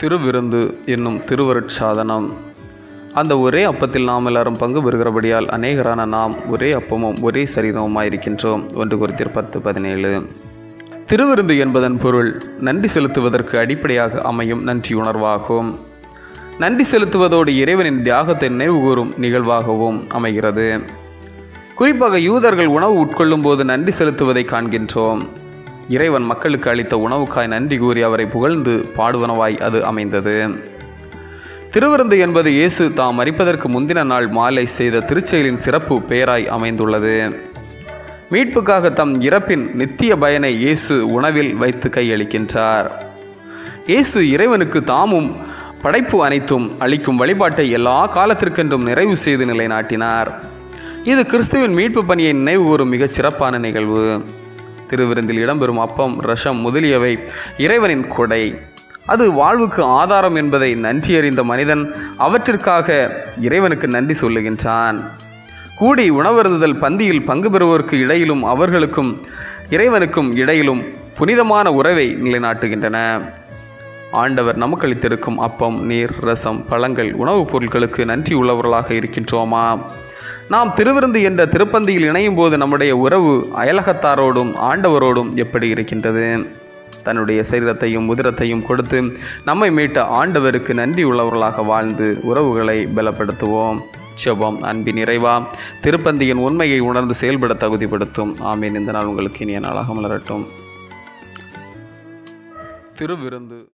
திருவிருந்து என்னும் திருவருட்சாதனம். அந்த ஒரே அப்பத்தில் நாம் எல்லாரும் பங்கு பெறுகிறபடியால் அநேகரான நாம் ஒரே அப்பமும் ஒரே சரீரமுமாயிருக்கின்றோம் ஒன்று குறித்திர் பத்து பதினேழு. திருவிருந்து என்பதன் பொருள் நன்றி செலுத்துவதற்கு அடிப்படையாக அமையும் நன்றி உணர்வாகும். நன்றி செலுத்துவதோடு இறைவனின் தியாகத்தை நினைவுகூறும் நிகழ்வாகவும் அமைகிறது. குறிப்பாக யூதர்கள் உணவு உட்கொள்ளும் போது நன்றி செலுத்துவதை காண்கின்றோம். இறைவன் மக்களுக்கு அளித்த உணவுக்காய் நன்றி கூறி அவரை புகழ்ந்து பாடுவனவாய் அது அமைந்தது. திருவிருந்து என்பது இயேசு தாம் மறிப்பதற்கு முந்தின நாள் மாலை செய்த திருச்செயலின் சிறப்பு பெயராய் அமைந்துள்ளது. மீட்புக்காக தம் இறப்பின் நித்திய பயனை இயேசு உணவில் வைத்து கையளிக்கின்றார். இயேசு இறைவனுக்கு தாமும் படைப்பு அனைத்தும் அளிக்கும் வழிபாட்டை எல்லா காலத்திற்கென்றும் நிறைவு செய்து நிலைநாட்டினார். இது கிறிஸ்துவின் மீட்பு பணியை நினைவு கூறும் மிகச் சிறப்பான நிகழ்வு. திருவிருந்தில் இடம்பெறும் அப்பம் ரசம் முதலியவை இறைவனின் கொடை. அது வாழ்வுக்கு ஆதாரம் என்பதை நன்றியறிந்த மனிதன் அவற்றிற்காக இறைவனுக்கு நன்றி சொல்லுகின்றான். கூடி உணவருந்துதல் பந்தியில் பங்கு பெறுவோருக்கு இடையிலும் அவர்களுக்கும் இறைவனுக்கும் இடையிலும் புனிதமான உறவை நிலைநாட்டுகின்றன. ஆண்டவர் நமக்களித்திருக்கும் அப்பம் நீர் ரசம் பழங்கள் உணவுப் பொருட்களுக்கு நன்றி உள்ளவர்களாக இருக்கின்றோமா? நாம் திருவிருந்து என்ற திருப்பந்தியில் இணையும் போது நம்முடைய உறவு அயலகத்தாரோடும் ஆண்டவரோடும் எப்படி இருக்கின்றது? தன்னுடைய சரீரத்தையும் உதிரத்தையும் கொடுத்து நம்மை மீட்ட ஆண்டவருக்கு நன்றி உள்ளவர்களாக வாழ்ந்து உறவுகளை பலப்படுத்துவோம். செபம் அன்பின் நிறைவா திருப்பந்தியின் உண்மையை உணர்ந்து செயல்பட தகுதிப்படுத்தும். ஆமீன். இந்த நாள் உங்களுக்கு இனிய நாளாக மலரட்டும். திருவிருந்து